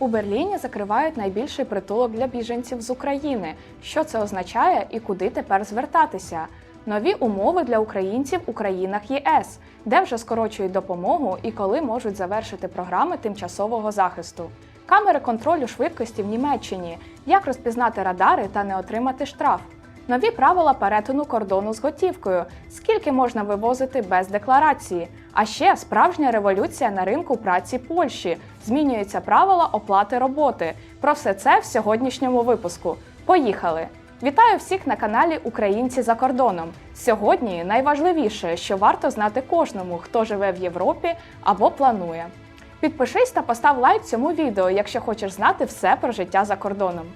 У Берліні закривають найбільший притулок для біженців з України. Що це означає і куди тепер звертатися? Нові умови для українців у країнах ЄС, де вже скорочують допомогу і коли можуть завершити програми тимчасового захисту. Камери контролю швидкості в Німеччині, як розпізнати радари та не отримати штраф. Нові правила перетину кордону з готівкою, скільки можна вивозити без декларації. А ще справжня революція на ринку праці Польщі. Змінюються правила оплати роботи. Про все це в сьогоднішньому випуску. Поїхали! Вітаю всіх на каналі Українці за кордоном. Сьогодні найважливіше, що варто знати кожному, хто живе в Європі або планує. Підпишись та постав лайк цьому відео, якщо хочеш знати все про життя за кордоном.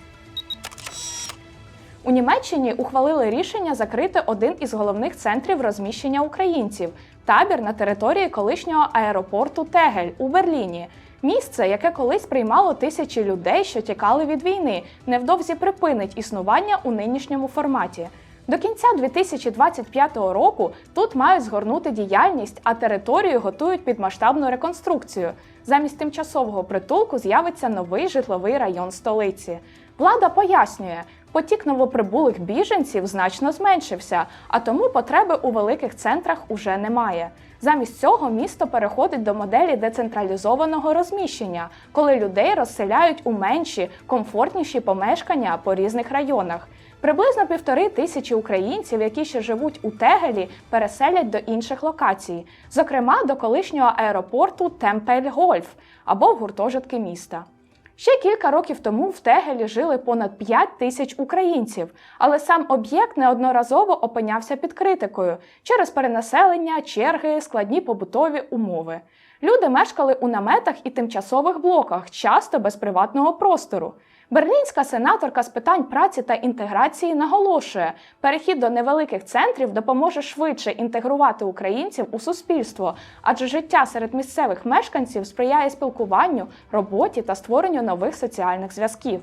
У Німеччині ухвалили рішення закрити один із головних центрів розміщення українців табір на території колишнього аеропорту Тегель у Берліні. Місце, яке колись приймало тисячі людей, що тікали від війни, невдовзі припинить існування у нинішньому форматі. До кінця 2025 року тут мають згорнути діяльність, а територію готують під масштабну реконструкцію. Замість тимчасового притулку з'явиться новий житловий район столиці. Влада пояснює, потік новоприбулих біженців значно зменшився, а тому потреби у великих центрах уже немає. Замість цього місто переходить до моделі децентралізованого розміщення, коли людей розселяють у менші, комфортніші помешкання по різних районах. Приблизно півтори тисячі українців, які ще живуть у Тегелі, переселять до інших локацій, зокрема до колишнього аеропорту Темпель-Гольф або в гуртожитки міста. Ще кілька років тому в Тегелі жили понад 5 тисяч українців, але сам об'єкт неодноразово опинявся під критикою через перенаселення, черги, складні побутові умови. Люди мешкали у наметах і тимчасових блоках, часто без приватного простору. Берлінська сенаторка з питань праці та інтеграції наголошує, перехід до невеликих центрів допоможе швидше інтегрувати українців у суспільство, адже життя серед місцевих мешканців сприяє спілкуванню, роботі та створенню нових соціальних зв'язків.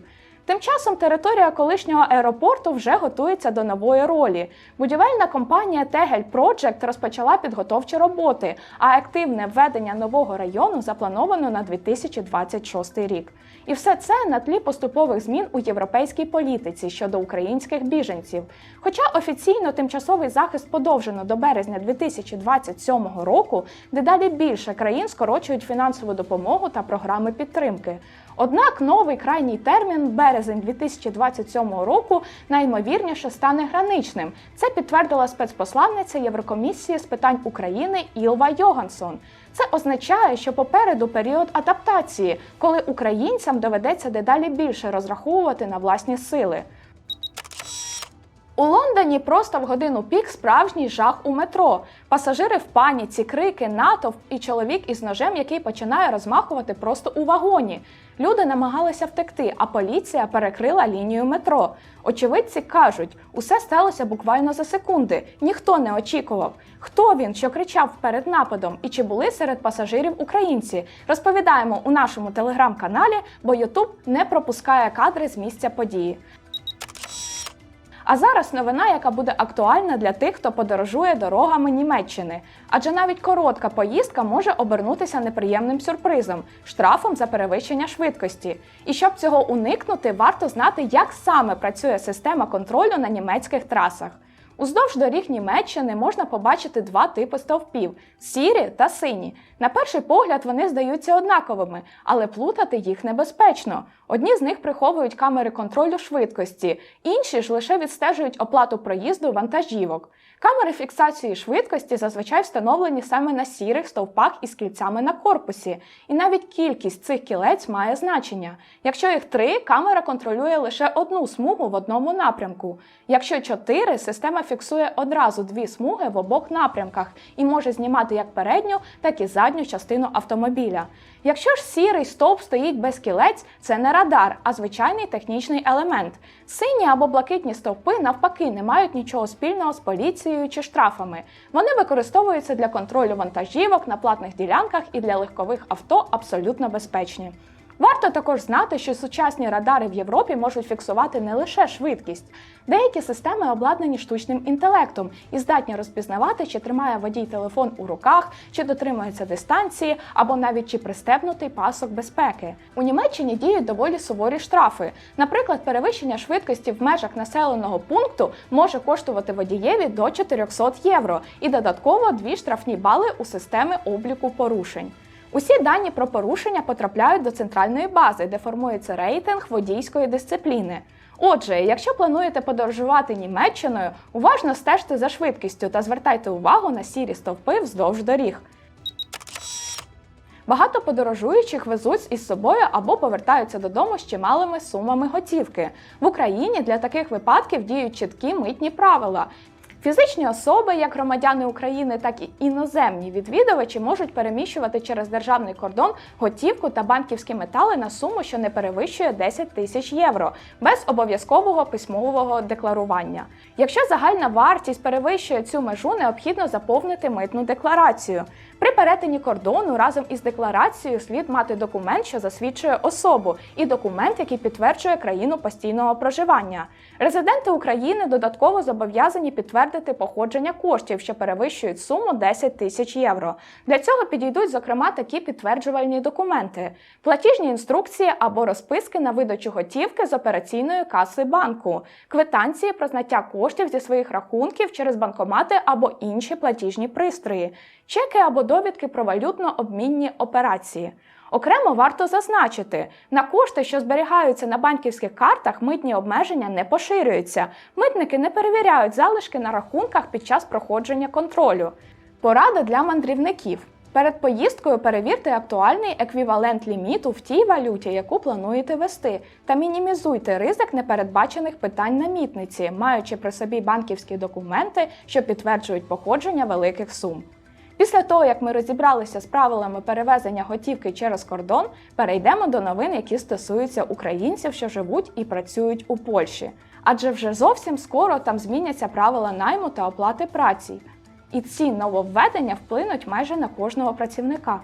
Тим часом територія колишнього аеропорту вже готується до нової ролі. Будівельна компанія Tegel Project розпочала підготовчі роботи, а активне введення нового району заплановано на 2026 рік. І все це на тлі поступових змін у європейській політиці щодо українських біженців. Хоча офіційно тимчасовий захист подовжено до березня 2027 року, дедалі більше країн скорочують фінансову допомогу та програми підтримки. Однак новий крайній термін березень 2027 року найімовірніше стане граничним. Це підтвердила спецпосланниця Єврокомісії з питань України Ілва Йогансон. Це означає, що попереду період адаптації, коли українцям доведеться дедалі більше розраховувати на власні сили. У Лондоні просто в годину пік справжній жах у метро. Пасажири в паніці, крики, натовп і чоловік із ножем, який починає розмахувати просто у вагоні. Люди намагалися втекти, а поліція перекрила лінію метро. Очевидці кажуть, усе сталося буквально за секунди. Ніхто не очікував. Хто він, що кричав перед нападом, і чи були серед пасажирів українці? Розповідаємо у нашому телеграм-каналі, бо Ютуб не пропускає кадри з місця події. А зараз новина, яка буде актуальна для тих, хто подорожує дорогами Німеччини. Адже навіть коротка поїздка може обернутися неприємним сюрпризом штрафом за перевищення швидкості. І щоб цього уникнути, варто знати, як саме працює система контролю на німецьких трасах. Уздовж доріг Німеччини можна побачити два типи стовпів сірі та сині. На перший погляд вони здаються однаковими, але плутати їх небезпечно. Одні з них приховують камери контролю швидкості, інші ж лише відстежують оплату проїзду вантажівок. Камери фіксації швидкості зазвичай встановлені саме на сірих стовпах із кільцями на корпусі, і навіть кількість цих кілець має значення. Якщо їх три, камера контролює лише одну смугу в одному напрямку. Якщо чотири, система фіксує одразу дві смуги в обох напрямках і може знімати як передню, так і задню частину автомобіля. Якщо ж сірий стовп стоїть без кілець, це не радар, а звичайний технічний елемент. Сині або блакитні стовпи навпаки не мають нічого спільного з поліцією чи штрафами. Вони використовуються для контролю вантажівок на платних ділянках і для легкових авто абсолютно безпечні. Варто також знати, що сучасні радари в Європі можуть фіксувати не лише швидкість. Деякі системи обладнані штучним інтелектом і здатні розпізнавати, чи тримає водій телефон у руках, чи дотримується дистанції, або навіть чи пристебнутий пасок безпеки. У Німеччині діють доволі суворі штрафи. Наприклад, перевищення швидкості в межах населеного пункту може коштувати водієві до 400 євро і додатково дві штрафні бали у системи обліку порушень. Усі дані про порушення потрапляють до центральної бази, де формується рейтинг водійської дисципліни. Отже, якщо плануєте подорожувати Німеччиною, уважно стежте за швидкістю та звертайте увагу на сірі стовпи вздовж доріг. Багато подорожуючих везуть із собою або повертаються додому з чималими сумами готівки. В Україні для таких випадків діють чіткі митні правила. Фізичні особи, як громадяни України, так і іноземні відвідувачі можуть переміщувати через державний кордон готівку та банківські метали на суму, що не перевищує 10 тисяч євро, без обов'язкового письмового декларування. Якщо загальна вартість перевищує цю межу, необхідно заповнити митну декларацію. При перетині кордону разом із декларацією слід мати документ, що засвідчує особу, і документ, який підтверджує країну постійного проживання. Резиденти України додатково зобов'язані підтвердити походження коштів, що перевищують суму 10 тисяч євро. Для цього підійдуть, зокрема, такі підтверджувальні документи: платіжні інструкції або розписки на видачу готівки з операційної каси банку, квитанції про зняття коштів зі своїх рахунків через банкомати або інші платіжні пристрої, чеки або довідки про валютно-обмінні операції. Окремо варто зазначити, на кошти, що зберігаються на банківських картах, митні обмеження не поширюються. Митники не перевіряють залишки на рахунках під час проходження контролю. Порада для мандрівників. Перед поїздкою перевірте актуальний еквівалент ліміту в тій валюті, яку плануєте вести, та мінімізуйте ризик непередбачених питань на мітниці, маючи при собі банківські документи, що підтверджують походження великих сум. Після того, як ми розібралися з правилами перевезення готівки через кордон, перейдемо до новин, які стосуються українців, що живуть і працюють у Польщі. Адже вже зовсім скоро там зміняться правила найму та оплати праці. І ці нововведення вплинуть майже на кожного працівника.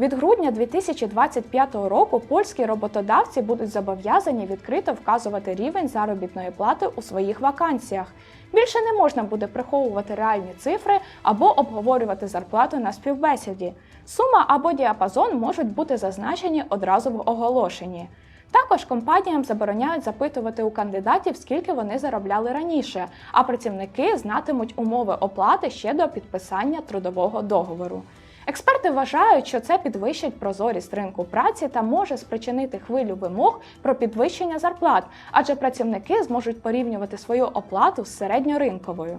Від грудня 2025 року польські роботодавці будуть зобов'язані відкрито вказувати рівень заробітної плати у своїх вакансіях. Більше не можна буде приховувати реальні цифри або обговорювати зарплату на співбесіді. Сума або діапазон можуть бути зазначені одразу в оголошенні. Також компаніям забороняють запитувати у кандидатів, скільки вони заробляли раніше, а працівники знатимуть умови оплати ще до підписання трудового договору. Експерти вважають, що це підвищить прозорість ринку праці та може спричинити хвилю вимог про підвищення зарплат, адже працівники зможуть порівнювати свою оплату з середньоринковою.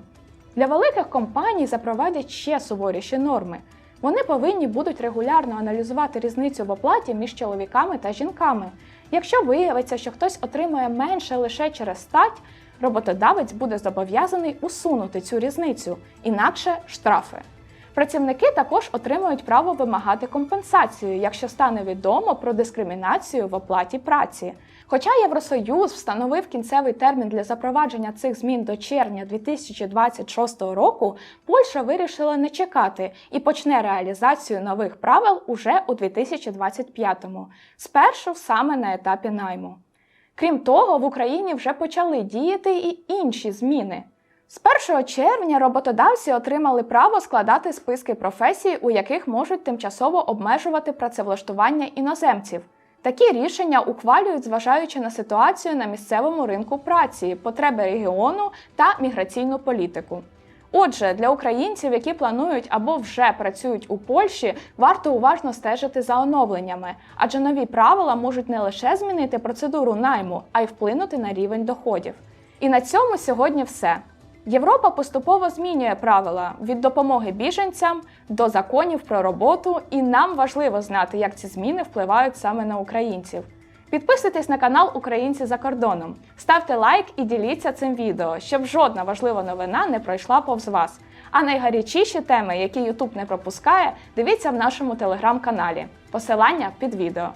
Для великих компаній запровадять ще суворіші норми. Вони повинні будуть регулярно аналізувати різницю в оплаті між чоловіками та жінками. Якщо виявиться, що хтось отримує менше лише через стать, роботодавець буде зобов'язаний усунути цю різницю, інакше штрафи. Працівники також отримують право вимагати компенсацію, якщо стане відомо про дискримінацію в оплаті праці. Хоча Євросоюз встановив кінцевий термін для запровадження цих змін до червня 2026 року, Польща вирішила не чекати і почне реалізацію нових правил уже у 2025-му, спершу саме на етапі найму. Крім того, в Україні вже почали діяти і інші зміни. З 1 червня роботодавці отримали право складати списки професій, у яких можуть тимчасово обмежувати працевлаштування іноземців. Такі рішення ухвалюють, зважаючи на ситуацію на місцевому ринку праці, потреби регіону та міграційну політику. Отже, для українців, які планують або вже працюють у Польщі, варто уважно стежити за оновленнями, адже нові правила можуть не лише змінити процедуру найму, а й вплинути на рівень доходів. І на цьому сьогодні все. Європа поступово змінює правила від допомоги біженцям до законів про роботу, і нам важливо знати, як ці зміни впливають саме на українців. Підписуйтесь на канал Українці за кордоном, ставте лайк і діліться цим відео, щоб жодна важлива новина не пройшла повз вас. А найгарячіші теми, які YouTube не пропускає, дивіться в нашому телеграм-каналі. Посилання під відео.